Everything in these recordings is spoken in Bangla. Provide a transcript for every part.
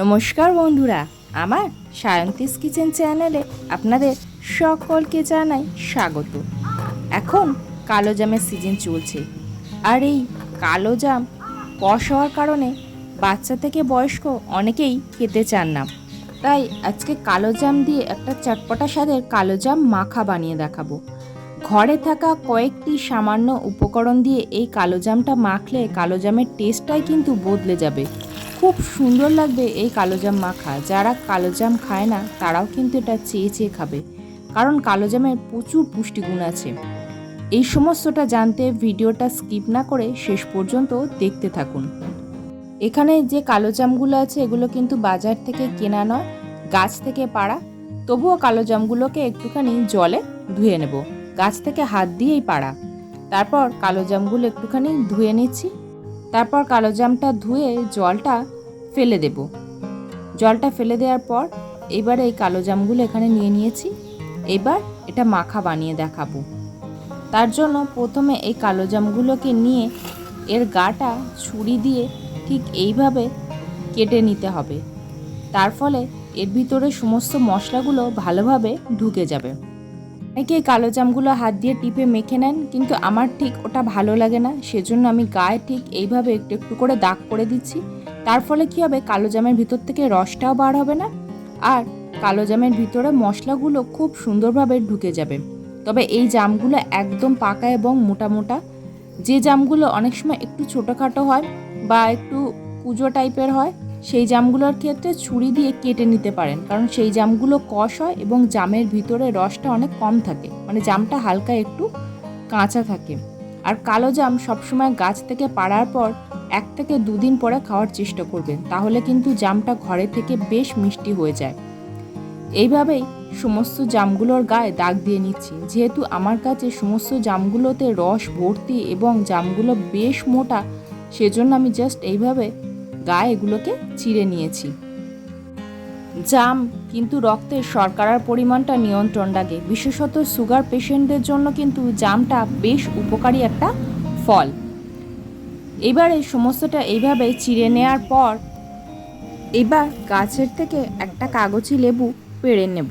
নমস্কার বন্ধুরা, আমার সায়ন্তিস কিচেন চ্যানেলে আপনাদের সকলকে জানাই স্বাগত। এখন কালো জামের সিজন চলছে আর এই কালো জাম কষ হওয়ার কারণে বাচ্চা থেকে বয়স্ক অনেকেই খেতে চান না। তাই আজকে কালো জাম দিয়ে একটা চটপটা স্বাদের কালো জাম মাখা বানিয়ে দেখাবো। ঘরে থাকা কয়েকটি সামান্য উপকরণ দিয়ে এই কালো জামটা মাখলে কালো জামের টেস্টটাই কিন্তু বদলে যাবে। খুব সুন্দর লাগবে এই কালো জাম মাখা। যারা কালো জাম খায় না, তারাও কিন্তু এটা চেয়ে চেয়ে খাবে। কারণ কালো জামের প্রচুর পুষ্টিগুণ আছে। এই সমস্তটা জানতে ভিডিওটা স্কিপ না করে শেষ পর্যন্ত দেখতে থাকুন। এখানে যে কালো জামগুলো আছে, এগুলো কিন্তু বাজার থেকে কেনা নয়, গাছ থেকে পাড়া। তবুও কালো জামগুলোকে একটুখানি জলে ধুয়ে নেব। গাছ থেকে হাত দিয়েই পাড়া। তারপর কালো জামগুলো একটুখানি ধুয়ে নিচ্ছি। তারপর কালো জামটা ধুয়ে জলটা ফেলে দেব। জলটা ফেলে দেওয়ার পর এবারে এই কালো জামগুলো এখানে নিয়ে নিয়েছি। এবার এটা মাখা বানিয়ে দেখাবো। তার জন্য প্রথমে এই কালো জামগুলোকে নিয়ে এর গাটা ছুরি দিয়ে ঠিক এইভাবে কেটে নিতে হবে। তার ফলে এর ভিতরে সমস্ত মশলাগুলো ভালোভাবে ঢুকে যাবে। অনেকে কালো জামগুলো হাত দিয়ে টিপে মেখে নেন, কিন্তু আমার ঠিক ওটা ভালো লাগে না। সেজন্য আমি গায়ে ঠিক এইভাবে একটু একটু করে দাগ করে দিচ্ছি। তার ফলে কী হবে? কালো জামের ভিতর থেকে রসটাও বার হবে না। আর কালো জামের ভিতরে মশলাগুলো খুব সুন্দরভাবে ঢুকে যাবে। তবে এই জামগুলো একদম পাকা এবং মোটা মোটা। যে জামগুলো অনেক সময় একটু ছোটোখাটো হয় বা একটু কুজো টাইপের হয় সেই জামগুলোর ক্ষেত্রে ছুরি দিয়ে কেটে নিতে পারেন, কারণ সেই জামগুলো কষ হয় এবং জামের ভিতরে রসটা অনেক কম থাকে। মানে জামটা হালকা একটু কাঁচা থাকে। আর কালো জাম সবসময় গাছ থেকে পাড়ার পর এক থেকে দুদিন পরে খাওয়ার চেষ্টা করবেন, তাহলে কিন্তু জামটা ঘরে থেকে বেশ মিষ্টি হয়ে যায়। এইভাবেই সমস্ত জামগুলোর গায়ে দাগ দিয়ে নিচ্ছি। যেহেতু আমার কাছে সমস্ত জামগুলোতে রস ভর্তি এবং জামগুলো বেশ মোটা, সেজন্য আমি জাস্ট এইভাবে গায়ে এগুলোকে চিড়ে নিয়েছি। জাম, কিন্তু রক্তের শর্করার পরিমাণটা নিয়ন্ত্রণ রাখে। বিশেষত সুগার পেশেন্টদের জন্য কিন্তু জামটা বেশ উপকারী একটা ফল। এবারে সমস্তটা এইভাবে চিড়ে নেওয়ার পর এবার গাছের থেকে একটা কাগজি লেবু পেড়ে নেব।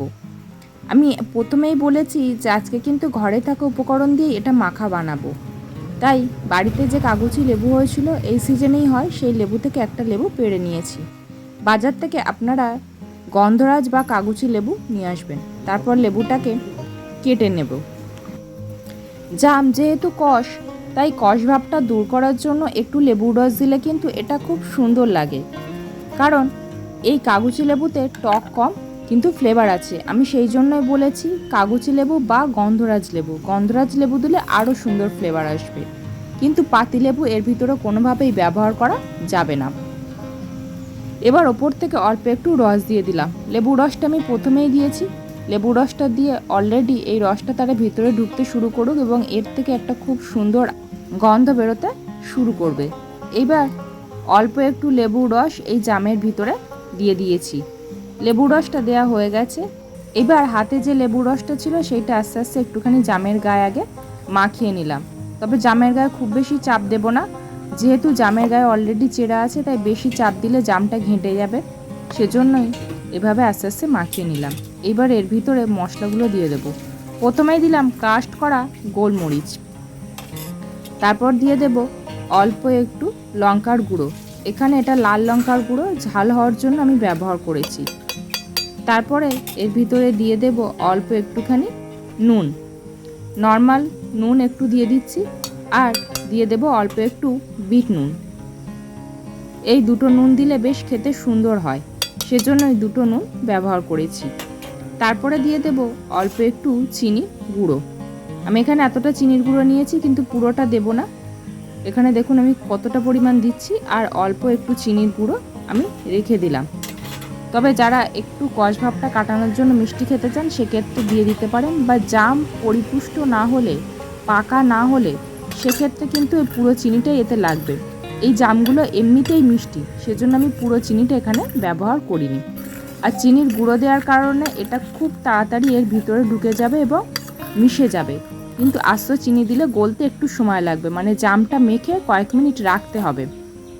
আমি প্রথমেই বলেছি যে আজকে কিন্তু ঘরে থাকা উপকরণ দিয়ে এটা মাখা বানাবো। তাই বাড়িতে যে কাগজি লেবু হয়েছিল, এই সিজনেই হয়, সেই লেবু থেকে একটা লেবু পেড়ে নিয়েছি। বাজার থেকে আপনারা গন্ধরাজ বা কাগজি লেবু নিয়ে আসবেন। তারপর লেবুটাকে কেটে নেব। জাম যেহেতু কষ, তাই কষ ভাবটা দূর করার জন্য একটু লেবুর রস দিলে কিন্তু এটা খুব সুন্দর লাগে। কারণ এই কাগজি লেবুতে টক কম কিন্তু ফ্লেভার আছে। আমি সেই জন্যই বলেছি কাগজি লেবু বা গন্ধরাজ লেবু। গন্ধরাজ লেবু দিলে আরও সুন্দর ফ্লেভার আসবে। কিন্তু পাতিলেবু এর ভিতরে কোনোভাবেই ব্যবহার করা যাবে না। এবার ওপর থেকে অল্প একটু রস দিয়ে দিলাম। লেবু রসটা আমি প্রথমেই দিয়েছি। লেবু রসটা দিয়ে অলরেডি এই রসটা তারা ভিতরে ঢুকতে শুরু করুক এবং এর থেকে একটা খুব সুন্দর গন্ধ বেরোতে শুরু করবে। এবার অল্প একটু লেবু রস এই জামের ভিতরে দিয়ে দিয়েছি। লেবু রসটা দেওয়া হয়ে গেছে। এবার হাতে যে লেবু রসটা ছিল সেইটা আস্তে আস্তে একটুখানি জামের গায়ে আগে মাখিয়ে নিলাম। তবে জামের গায়ে খুব বেশি চাপ দেব না। যেহেতু জামের গায়ে অলরেডি চেরা আছে, তাই বেশি চাপ দিলে জামটা ঘেঁটে যাবে। সেজন্যই এভাবে আস্তে আস্তে মাখিয়ে নিলাম। এবার এর ভিতরে মশলাগুলো দিয়ে দেব। প্রথমেই দিলাম কাস্ট করা গোলমরিচ। তারপর দিয়ে দেব অল্প একটু লঙ্কার গুঁড়ো। এখানে এটা লাল লঙ্কার গুঁড়ো, ঝাল হওয়ার জন্য আমি ব্যবহার করেছি। তারপরে এর ভিতরে দিয়ে দেব অল্প একটুখানি নুন। নর্মাল নুন একটু দিয়ে দিচ্ছি আর দিয়ে দেব অল্প একটু বিট নুন। এই দুটো নুন দিলে বেশ খেতে সুন্দর হয়, সেজন্য এই দুটো নুন ব্যবহার করেছি। তারপরে দিয়ে দেব অল্প একটু চিনি গুঁড়ো। আমি এখানে এতটা চিনির গুঁড়ো নিয়েছি, কিন্তু পুরোটা দেব না। এখানে দেখুন আমি কতটা পরিমাণ দিচ্ছি, আর অল্প একটু চিনির গুঁড়ো আমি রেখে দিলাম। তবে যারা একটু কষভাবটা কাটানোর জন্য মিষ্টি খেতে চান, সেক্ষেত্রে দিয়ে দিতে পারেন, বা জাম পরিপুষ্ট না হলে, পাকা না হলে, সেক্ষেত্রে কিন্তু এই পুরো চিনিটাই এতে লাগবে। এই জামগুলো এমনিতেই মিষ্টি, সেজন্য আমি পুরো চিনিটা এখানে ব্যবহার করিনি। আর চিনির গুঁড়ো দেওয়ার কারণে এটা খুব তাড়াতাড়ি এর ভিতরে ঢুকে যাবে এবং মিশে যাবে। কিন্তু আস্ত চিনি দিলে গলতে একটু সময় লাগবে। মানে জামটা মেখে কয়েক মিনিট রাখতে হবে।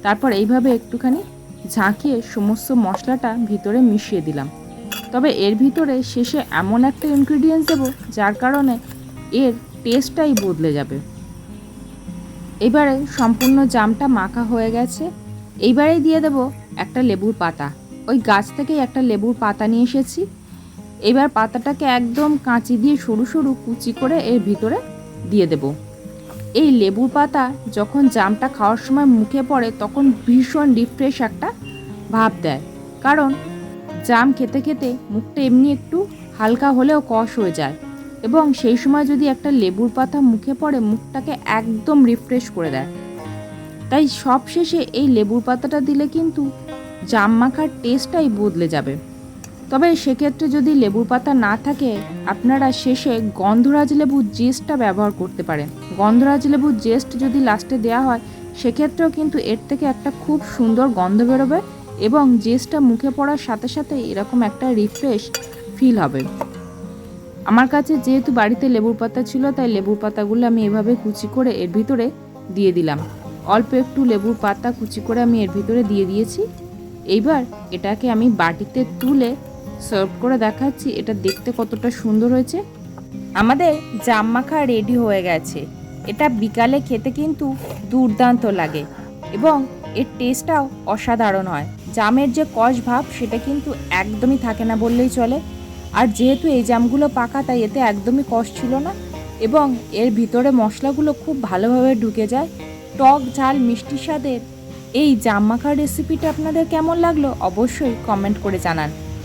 তারপর এইভাবে একটুখানি ঝাঁকিয়ে সমস্ত মশলাটা ভিতরে মিশিয়ে দিলাম। তবে এর ভিতরে শেষে এমন একটা ইনগ্রিডিয়েন্টস দেবো, যার কারণে এর টেস্টটাই বদলে যাবে। এবারে সম্পূর্ণ জামটা মাখা হয়ে গেছে। এইবারে দিয়ে দেব একটা লেবুর পাতা। ওই গাছ থেকেই একটা লেবুর পাতা নিয়ে এসেছি। এবার পাতাটাকে একদম কাঁচি দিয়ে সরু সরু কুচি করে এর ভিতরে দিয়ে দেব। এই লেবুর পাতা যখন জামটা খাওয়ার সময় মুখে পড়ে, তখন ভীষণ রিফ্রেশ একটা ভাব দেয়। কারণ জাম খেতে খেতে মুখটা এমনি একটু হালকা হলেও কষ হয়ে যায় এবং সেই সময় যদি একটা লেবুর পাতা মুখে পড়ে, মুখটাকে একদম রিফ্রেশ করে দেয়। তাই সবশেষে এই লেবুর পাতাটা দিলে কিন্তু জাম মাখার টেস্টটাই বদলে যাবে। তবে সেক্ষেত্রে যদি লেবুর পাতা না থাকে, আপনারা শেষে গন্ধরাজ লেবুর জেস্টটা ব্যবহার করতে পারেন। গন্ধরাজ লেবুর জেস্ট যদি লাস্টে দেওয়া হয়, সেক্ষেত্রেও কিন্তু এর থেকে একটা খুব সুন্দর গন্ধ বেরোবে এবং জেস্টটা মুখে পড়ার সাথে সাথে এরকম একটা রিফ্রেশ ফিল হবে। আমার কাছে যেহেতু বাড়িতে লেবুর পাতা ছিল, তাই লেবুর পাতাগুলো আমি এভাবে কুচি করে এর ভিতরে দিয়ে দিলাম। অল্প একটু লেবুর পাতা কুচি করে আমি এর ভিতরে দিয়ে দিয়েছি। এইবার এটাকে আমি বাটিতে তুলে সার্ভ করে দেখাচ্ছি, এটা দেখতে কতটা সুন্দর হয়েছে। আমাদের জাম মাখা রেডি হয়ে গেছে। এটা বিকালে খেতে কিন্তু দুর্দান্ত লাগে এবং এর টেস্টটাও অসাধারণ হয়। জামের যে কষ ভাব, সেটা কিন্তু একদমই থাকে না বললেই চলে। আর যেহেতু এই জামগুলো পাকা, তাই এতে একদমই কষ ছিল না এবং এর ভিতরে মশলাগুলো খুব ভালোভাবে ঢুকে যায়। টক, ঝাল, মিষ্টি স্বাদের এই জাম মাখার রেসিপিটা আপনাদের কেমন লাগল অবশ্যই কমেন্ট করে জানান।